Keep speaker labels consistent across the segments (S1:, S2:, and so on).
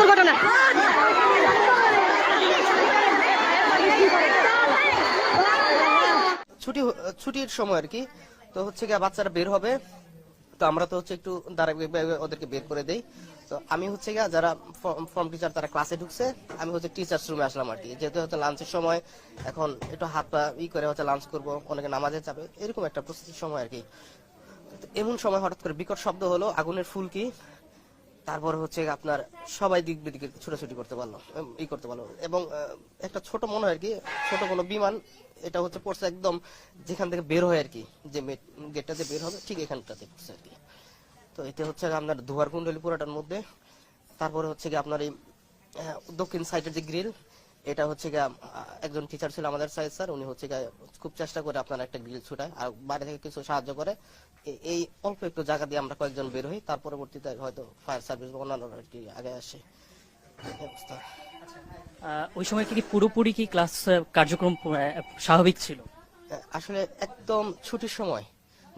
S1: দুর্ঘটনা ছুটি ছুটির সময় আর কি। তো হচ্ছে গিয়ে বাচ্চারা বের হবে। তো আমরা তো হচ্ছে একটু ধারাবাহিকভাবে ওদেরকে বের করে দেই। তো আমি হচ্ছে গিয়ে যারা ফর্ম টিচার তারা ক্লাসে ঢুকছে, আমি হচ্ছে টিচার্স রুমে আসলাম আর কি। যেহেতু হচ্ছে লাঞ্চের সময়, এখন একটু হাত পা ই করে হচ্ছে লাঞ্চ করব, অনেকে নামাজে যাবে, এরকম একটা প্রস্তুতির সময় আর কি। এমন সময় হঠাৎ করে বিকট শব্দ হলো, আগুনের ফুলকি। তারপরে হচ্ছে আপনার সবাই দিক বিদিকে ছোটাছুটি করতে পারল ই করতে পারল। এবং একটা ছোট মনে হয় আর কি, ছোট কোনো বিমান, এটা হচ্ছে পড়ছে একদম যেখান থেকে বের হয় আর কি, যে গেটটাতে বের হবে ঠিক এখানটাতে পড়ছে আর কি। তো এতে হচ্ছে আপনার ধোয়ার কুণ্ডলি পুরাটার মধ্যে, তারপরে হচ্ছে কি আপনার এই দক্ষিণ সাইডের যে গ্রিল এটা হচ্ছে গিয়ে একজন টিচার ছিল আমাদের সাইড স্যার উনি হচ্ছে গিয়ে খুব চেষ্টা করে আপনার একটা গ্রিল ছুটায় আর বাইরে থেকে কিছু সাহায্য করে। এই অল্প একটু জায়গা দিয়ে আমরা কয়েকজন বের হই তার পরবর্তীতে হয়তো ফায়ার সার্ভিস বা অন্যান্য আর কি আগে আসে।
S2: ওই সময় কি কি পুরোপুরি কি ক্লাস কার্যক্রম স্বাভাবিক ছিল?
S1: আসলে একদম ছুটির সময়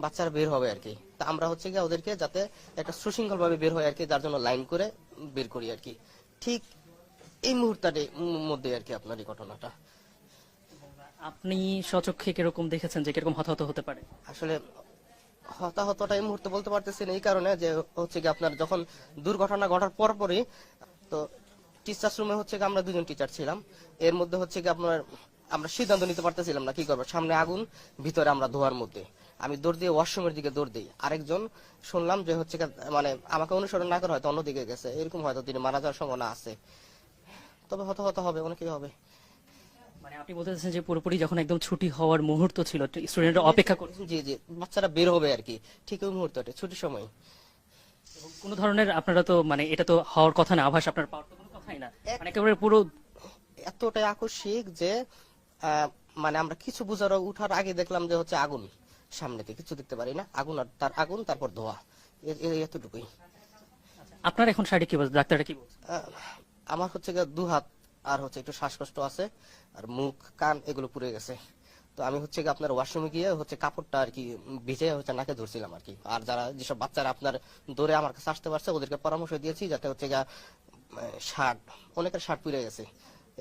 S1: বাচ্চারা বের হবে আর কি। তা আমরা হচ্ছে গিয়ে ওদেরকে যাতে একটা সুশৃঙ্খল ভাবে বের হয় আর কি যার জন্য লাইন করে বের করি আর কি। ঠিক এই মুহূর্তটার মধ্যে আর কি আপনার এই ঘটনাটা।
S2: আপনি সচক্ষে কীরকম দেখেছেন যে কীরকম হতাহত হতে পারে?
S1: আসলে হতাহতটা এই মুহূর্তে বলতে পারতেছি না এই কারণে যে হচ্ছে কি আপনার যখন দুর্ঘটনা ঘটার পর পরই তো টিচার্স রুমে হচ্ছে কি আমরা দুজন টিচার ছিলাম। এর মধ্যে হচ্ছে কি আপনার আমরা সিদ্ধান্ত নিতে পারতেছিলাম না কি করব। সামনে আগুন ভিতরে আমরা ধোয়ার মধ্যে। আমি দৌড় দিয়ে ওয়াশরুমের দিকে দৌড় দিই। আরেকজন শুনলাম যে হচ্ছে মানে আমাকে অনুসরণ না করে হয়তো অন্যদিকে গেছে। এরকম হয়তো তিনি মারা যাওয়ার সম্ভাবনা আছে। তবে হতাহত হবে অনেকেই হবে।
S2: মানে আপনি বলতে চাচ্ছেন যে পুরোপুরি যখন একদম ছুটি হওয়ার মুহূর্ত ছিল স্টুডেন্টরা অপেক্ষা করে
S1: জি জি বাচ্চারা বের হবে আর কি ঠিক ওই মুহূর্তটা ছুটির সময়।
S2: কোনো ধরনের আপনারা তো মানে এটা তো হওয়ার কথা না আভাস আপনার পাওয়ার তো কোনো কথাই না। মানে একেবারে পুরো
S1: এতটাই আকস্মিক যে মানে আমরা কিছু বুঝার উঠার আগে দেখলাম যে হচ্ছে আগুন সামনেতে কিছু দেখতে পারি না। আগুন আর তার আগুন তারপর ধোয়া এতটুকুই।
S2: আপনার এখন শারীরিক কি বলছে ডাক্তাররা কি বলছে?
S1: আমার হচ্ছে দু হাত আর হচ্ছে একটু শ্বাসকষ্ট আছে, আর মুখ, কান এগুলো পুড়ে গেছে। তো আমি হচ্ছে আপনার ওয়াশরুমে গিয়ে হচ্ছে কাপড়টা আর কি ভিজে হচ্ছে নাকে ধরছিলাম আর কি। আর যারা যেসব বাচ্চারা আপনার দৌড়ে আমার কাছে আসতে পারছে, ওদেরকে পরামর্শ দিয়েছি যাতে হচ্ছে গিয়ে শার্ট, অনেকের শার্ট পুড়ে গেছে।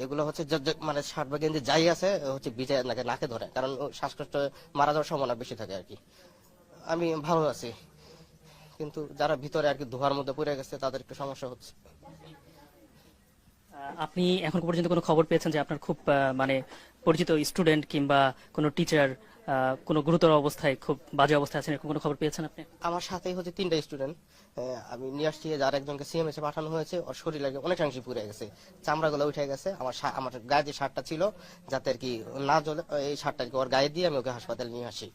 S1: এগুলো হচ্ছে মানে শার্ট বা গেঞ্জি যাই আছে, হচ্ছে ভিজে নাকে নাকে ধরে, কারণ শ্বাসকষ্ট মারা যাওয়ার সম্ভাবনা বেশি থাকে আর কি। আমি ভালো আছি। কিন্তু যারা ভিতরে আর কি ধোয়ার মধ্যে পড়ে গেছে, তাদের একটু সমস্যা হচ্ছে।
S2: আপনি এখন পর্যন্ত কোনো খবর পেয়েছেন যে আপনার খুব মানে পরিচিত স্টুডেন্ট কিংবা কোনো টিচার কোনো গুরুতর অবস্থায় খুব বাজে অবস্থায় আছেন এরকম কোনো খবর পেয়েছেন আপনি?
S1: আমার সাথেই হচ্ছে তিনটা স্টুডেন্ট আমি নিয়ে আসছি, যার একজনকে সিএমএস পাঠানো হয়েছে, ওর শরীর লাগে অনেকাংশে পুড়ে গেছে, চামড়াগুলো উঠে গেছে। আমার আমার গায়ে যে শার্টটা ছিল, যাতে আর কি না জ্বলে, এই শার্টটা আর কি ওর গায়ে দিয়ে আমি ওকে হাসপাতালে নিয়ে আসি।